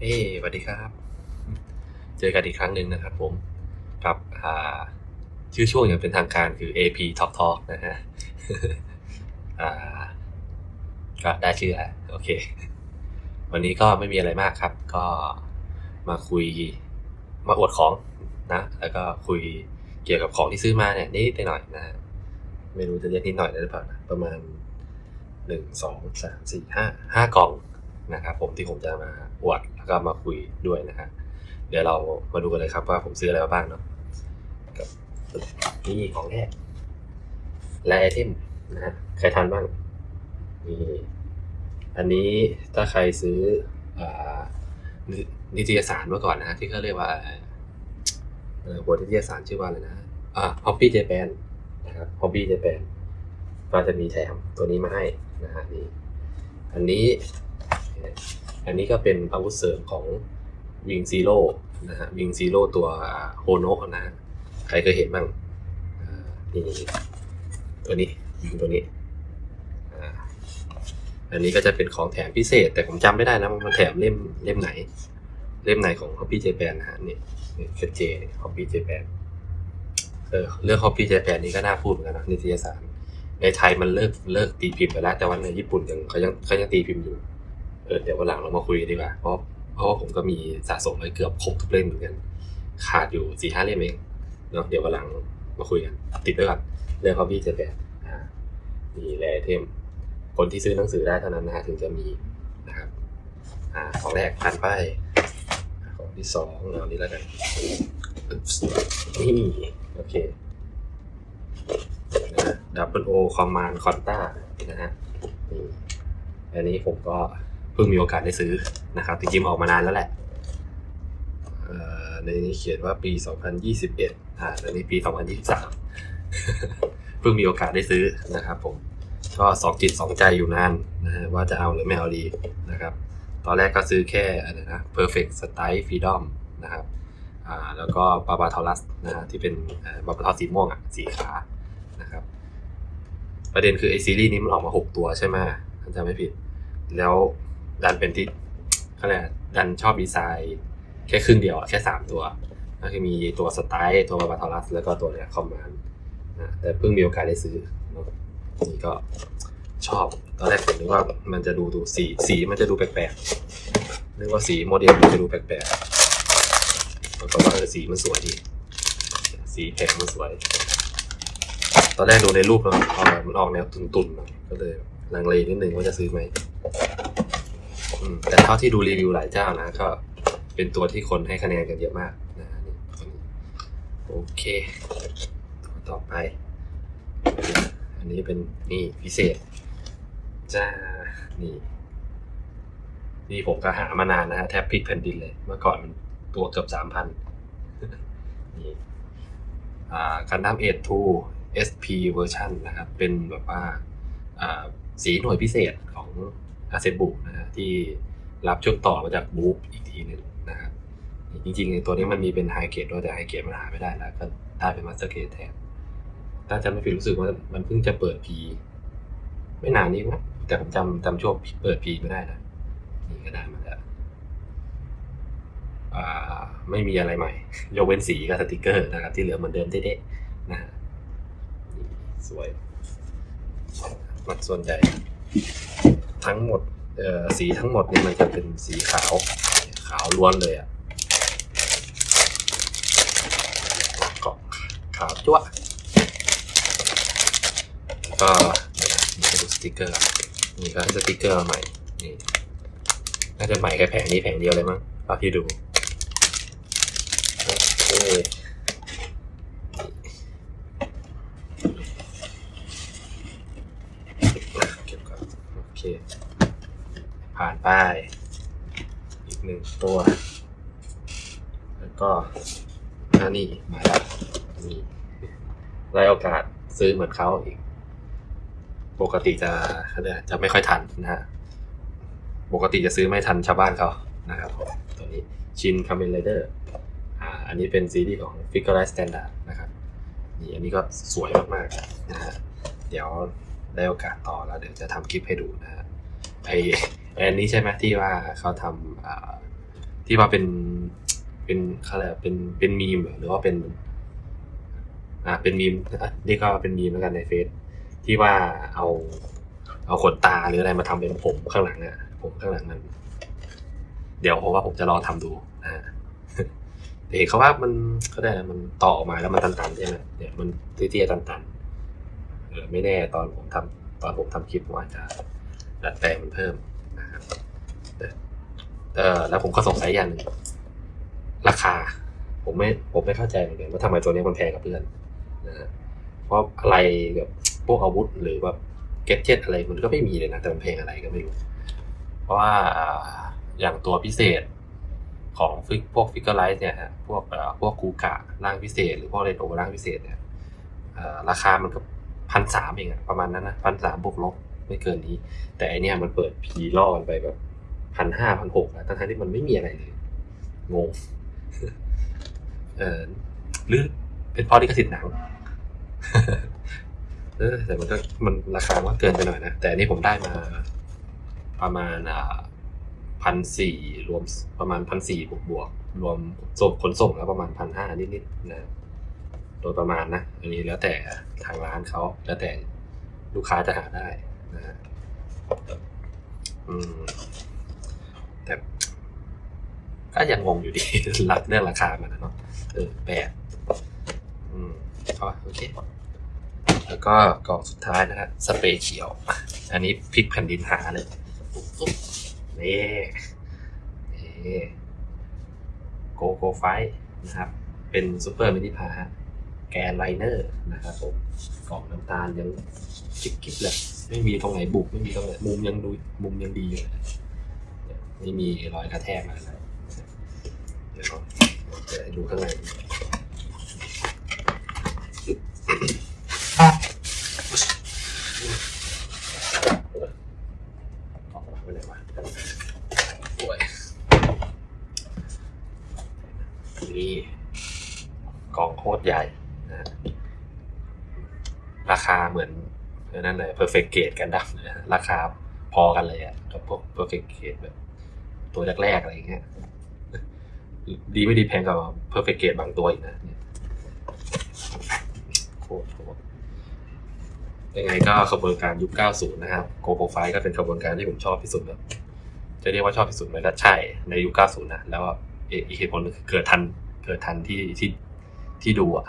เอ้สวัสดีครับ เจอกันอีกครั้งหนึ่งนะครับผมกับชื่อช่วงอย่างเป็นทางการคือ AP Talk Talk นะฮะก็ได้ชื่อแล้วโอเค วันนี้ก็ไม่มีอะไรมากครับ ก็มาคุยมาอวดของนะ แล้วก็คุยเกี่ยวกับของที่ซื้อมาเนี่ยนิดหน่อยนะฮะไม่รู้จะเรียกนิดหน่อยได้หรือเปล่านะประมาณหนึ่งสองสามสี่ห้าห้ากล่องนะครับผมที่ผมจะมาอวด ก็มาคุยด้วยนะฮะเดี๋ยวเรามาดูกันเลยครับว่าผมซื้ออะไรมาบ้างเนาะกับนี่ของแรกและไอเทมนะฮะใครทันบ้างนี่อันนี้ถ้าใครซื้ออนินิตยสารเมื่อก่อนนะฮะที่เขาเรียกว่าหัวนิตยสารชื่อว่าอะไรนะอ่า Hobby Japan นะครับ Hobby Japan ก็จะมีแถมตัวนี้มาให้นะฮะนี่อันนี้ อันนี้ก็เป็นอาวุธเสริมของวิงซีโร่นะฮะวิงซีโร่ตัวโฮโนะนะฮะใครเคยเห็นบ้างอ่านี่ตัวนี้วิงตัวนี้อ่าอันนี้ก็จะเป็นของแถมพิเศษ แต่ผมจำไม่ได้นะมันแถมเล่มเล่มไหน เล่มไหนของ Hobby Japan นะฮะนี่นี่คือเจ Hobby Japan เออเรื่อง Hobby Japan นี่ก็น่าพูดเหมือนกันนะนิตยสารในไทยมันเลิกเลิกตีพิมพ์ไปแล้ว แต่ว่าในญี่ปุ่นยังเขายังเขายังตีพิมพ์อยู่ เออเดี๋ยววันหลังเรามาคุยกันดีกว่า เพราะเพราะว่าผมก็มีสะสมไว้เกือบครบทุกเล่มเหมือนกัน ขาดอยู่สี่ห้าเล่มเองเนาะเดี๋ยววันหลังมาคุยกัน ติดไว้ก่อนเรื่อง hobby เจ็ดแปดอ่ามีแรไอเทม คนที่ซื้อหนังสือได้เท่านั้นนะฮะถึงจะมีนะครับอ่าของแรกผ่านไป ของที่สองเอานี้แล้วกันนี่โอเคดับเบิลโอคอมมานคอนต้านะฮะอันนี้ผมก็ เพิ่งมีโอกาสได้ซื้อนะครับจริงๆออกมานานแล้วแหละเอ่อในนี้เขียนว่าปี 2021อ่าในนี้ปี 2023 เพิ่งมีโอกาสได้ซื้อนะครับผมก็สองจิตสองใจอยู่นานนะฮะว่าจะเอาหรือไม่เอาดีนะครับ ตอนแรกก็ซื้อแค่อะไรนะ perfect style freedom นะครับอ่าแล้วก็บาบาทอรัสนะฮะที่เป็นบาบาทอสีม่วงอะสีขานะครับ ประเด็นคือไอซีรีส์นี้มันออกมา 6 ตัวใช่ไหมถ้าจำไม่ผิด แล้ว ดันเป็นที่เขาเรียกดันชอบดีไซน์แค่ครึ่งเดียวอะแค่สามตัว ก็คือมีตัวสไตล์ตัวบาบาทอรัสแล้วก็ตัวเนี้ยคอมมานนะแต่เพิ่งมีโอกาสได้ซื้อนี่ก็ชอบตอนแรกผมนึกว่ามันจะดูดูสีสีมันจะดูแปลกๆนึกว่าสีโมเดลมันจะดูแปลกๆปรากฏว่าสีมันสวยดี สีแผงมันสวย ตอนแรกดูในรูปเนาะออมันออกแนวตุนๆหน่อยก็เลยลังเลนิดนึงว่าจะซื้อไหม แต่เท่าที่ดูรีวิวหลายเจ้านะก็เป็นตัวที่คนให้คะแนนกันเยอะมากนะนี่โอเคต,ต่อไป อันนี้เป็นนี่พิเศษจ้านี่นี่ผมก็หามานานนะฮะแทบพลิกแผ่นดินเลย เมื่อก่อนมันตัวเกือบสามพันนี่อ่ากันดั้มเอ็ดทู SP เวอร์ชันนะครับ เป็นแบบว่าสีหน่วยพิเศษของ อาเซบุนะฮะที่รับช่วงต่อมาจากบูฟอีกทีหนึ่งนะครับจริงๆตัวนี้มันมีเป็นไฮเกรดด้วยแต่ไฮเกรดมันหาไม่ได้แล้ว ก็ได้เป็นมาสเตอร์เกรดแทนถ้าจำไม่ผิดรู้สึกว่ามันเพิ่งจะเปิดพีไม่นานนี้มั้งแต่ผมจำจำช่วงเปิดพีไม่ได้นะนี่ก็ได้มาแล้วไม่มีอะไรใหม่ ยกเว้นสีกับสติกเกอร์นะครับ ที่เหลือเหมือนเดิมเด๊ะๆนะฮะนี่สวยมันส่วนใหญ่ ทั้งหมดสีทั้งหมดเนี่ยมันจะเป็นสีขาวขาวล้วนเลยอะกล่องขาวจ้วก็เดี๋ยวนะนี่จะดูสติกเกอร์ก่อนนี่ก็สติกเกอร์ใหม่นี่น่าจะใหม่แค่แผงนี้แผงเดียวเลยมั้งเอาที่ดูโอเคเก็บก่อนโอเค ผ่าน ไป อีกหนึ่งตัว แล้วก็อันนี้มาแล้วนี่ได้โอกาสซื้อเหมือนเขาอีก ปกติจะเขาเรียจะไม่ค่อยทันนะฮะ ปกติจะซื้อไม่ทันชาวบ้านเขานะครับผมตัวนี้ชินคาเมนไรเดอร์อ่าอันนี้เป็นซีรีส์ของ Figure Standard นะครับ นี่อันนี้ก็สวยมากๆนะฮะ เดี๋ยวได้โอกาสต่อแล้วเดี๋ยวจะทำคลิปให้ดูนะฮะไอ อ้อันนี้ใช่ไหมที่ว่าเขาทำที่ว่าเป็นเป็นเขาอะไรเป็นเป็นมีมหรอหรือว่าเป็น อ่าเป็นมีมนี่ก็เป็นมีมแล้วกันในเฟซที่ว่าเอาเอาขนตาหรืออะไรมาทำเป็นผมข้างหลังอะผมข้างหลังนั้น เดี๋ยวเพราะว่าผมจะลองทำดูนะฮะแต่เห็นเขาว่ามันเขาได้นะมันต่อออกมาแล้วมันตันๆใช่ไหมเนี่ยมันเตี้ยๆตันๆเออไม่แน่ตอนผมทำตอนผมทำคลิปผมอาจจะดัดแปลงมันเพิ่ม เออแล้วผมก็สงสัยอย่างหนึ่งราคา ผมไม่ผมไม่เข้าใจเหมือนกันว่าทำไมตัวนี้มันแพงกับเพื่อนนะฮะเพราะอะไรแบบพวกอาวุธหรือแบบเก็ตเจ็ตอะไรมันก็ไม่มีเลยนะแต่มันแพงอะไรก็ไม่รู้ เพราะว่าอย่างตัวพิเศษของฟิกพวกฟิกเกอร์ไลท์เนี่ยฮะพวกพวกกูกะร่างพิเศษ หรือพวกเรนโอร่างพิเศษเนี่ยราคามันก็พันสามเองอะประมาณนั้นนะพันสามบวกลบไม่เกินนี้ แต่อันนี้มันเปิดพีล่อกันไปแบบ พันห้าพันหกทั้งที่มันไม่มีอะไรเลยงงเออหรือเป็นเพราะลิขสิทธิ์หนังเออแต่มันก็มันราคาก็เกินไปหน่อยนะ แต่อันนี้ผมได้มา ประมาณอ่าพันสี่รวมประมาณพันสี่บวกบวกรวมส่งขนส่งแล้วประมาณพันห้านิดๆนะโดยประมาณนะ อันนี้แล้วแต่ทางร้านเขาแล้วแต่ลูกค้าจะหาได้นะฮะอืม แต่ก็ยังงงอยู่ดีหลักเรื่องราคามันนะเนาะเออแปดอืมก็โอเคแล้วก็กล่องสุดท้ายนะฮะสเปรย์เขียว อันนี้พลิกแผ่นดินหาเลยปุ๊บนี่นี่โกโกไฟนะครับ เป็นซูเปอร์มินิพาแกนไลเนอร์นะครับผมกล่องน้ำตาลยังกิ๊บๆเลยไม่มีตรงไหนบุกไม่มีตรงไหนมุมยังดูมุมยังดีอยู่เลย ไม่มีรอยกระแทกอะไรเลยเดี๋ยวจะดูข้างในกมาไปไหนวะโอ้ยนี่กล่องโคตรใหญ่นะราคาเหมือนนั่นเลย perfect grade กันดับนะฮะราคาพอกันเลยอะกับพวก perfect grade แบบ ตัวแรกๆอะไรอย่างเงี้ยดีไม่ดีแพงกว่า perfect grade บางตัวอีกนะยโคตรโหดยังไงก็ขบวนการยุค 90 นะครับโกโปรไฟก็เป็นขบวนการที่ผมชอบที่สุดแบบจะเรียกว่าชอบที่สุดไหมก็ใช่ในยุค 90 นะ แล้วอีกเหตุผลหนึงคือเกิดทัน เกิดทันที่ที่ที่ดูอะ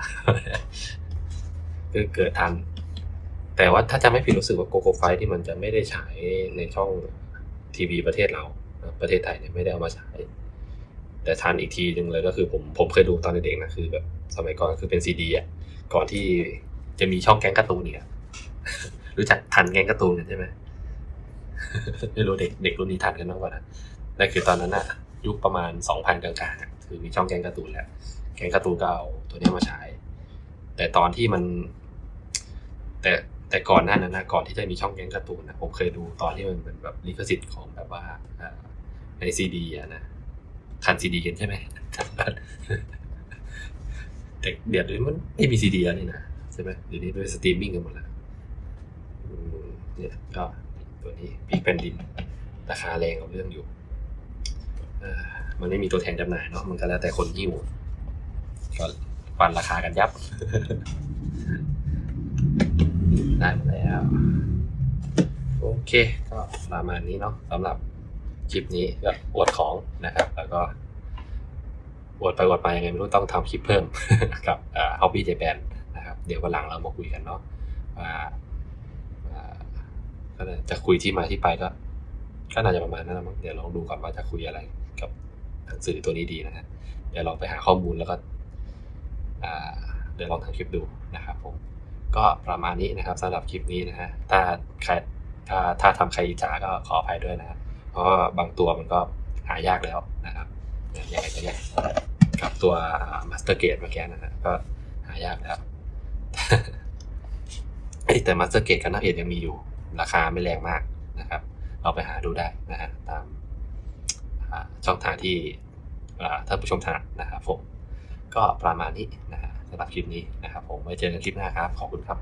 ก็เกิดทัน แต่ว่าถ้าจะไม่ผิดรู้สึกว่าโกโก้ไฟที่มันจะไม่ได้ฉายในช่องทีวีประเทศเรา ประเทศไทยเนี่ยไม่ได้เอามาฉายแต่ทันอีกทีหนึ่งเลยก็คือผมผมเคยดูตอนเด็กๆนะคือแบบสมัยก่อนคือเป็นซีดีอะก่อนที่จะมีช่องแกงการ์ตูนเนี่ยรู้จักทันแกงการ์ตูนกันใช่ไหมไม่รู้เด็กเด็กรุ่นนี้ทันกันบ้างป่ะนะนั่นคือตอนนั้นอะยุคประมาณสองพันกลางๆคือมีช่องแกงการ์ตูนแล้วแกงการ์ตูนก็เอาตัวนี้มาฉายแต่ตอนที่มัน แต่แต่ก่อนหน้านั้นนะก่อนที่จะมีช่องแกงการ์ตูนนะผมเคยดูตอนที่มันเป็นแบบลิขสิทธิ์ของแบบว่า ในซีดีอะนะทันซีดีกันใช่ไหมแต่เดี๋ยวนี้มันไม่มีซีดีแล้วนี่นะใช่ไหมเดี๋ยวนี้เป็นสตรีมมิ่งกันหมดแล้วเนี่ยก็ตัวนี้ปีกแผ่นดิน ราคาแรงเอาเรื่องอยู่มันไม่มีตัวแทนจำหน่ายเนาะมันก็แล้วแต่คนหิ้วก็ฟันราคากันยับ ได้มาแล้ว โอเค ก็ประมาณนี้เนาะสำหรับ คลิปนี้ก็อวดของนะครับ แล้วก็อวดไปอวดไปยังไงไม่รู้ต้องทำคลิปเพิ่มกับเอ่อ Hobby Japan นะครับ เดี๋ยววันหลังเรามาคุยกันเนาะว่าก็จะคุยที่มาที่ไปก็ก็น่าจะประมาณนั้นมั้งเดี๋ยวลองดูก่อนว่าจะคุยอะไรกับหนังสือตัวนี้ดีนะฮะเดี๋ยวลองไปหาข้อมูลแล้วก็เดี๋ยวลองทำคลิปดูนะครับผมก็ประมาณนี้นะครับสำหรับคลิปนี้นะฮะถ้าใครถ้าถ้าทำใครจฉาก็ขออภัยด้วยนะฮะ เพราะบางตัวมันก็หายากแล้วนะครับอย่างไรก็เนี่ยกับตัวมาสเตอร์เกตมาแกนนะฮะก็หายากแล้วแต่มาสเตอร์เกตกับนักเอกยังมีอยู่ ราคาไม่แรงมากนะครับ เราไปหาดูได้นะฮะตามช่องทางที่ท่านผู้ชมถนัดนะครับผม ก็ประมาณนี้นะฮะสำหรับคลิปนี้นะครับผมไว้เจอกันคลิปหน้าครับ ขอบคุณครับ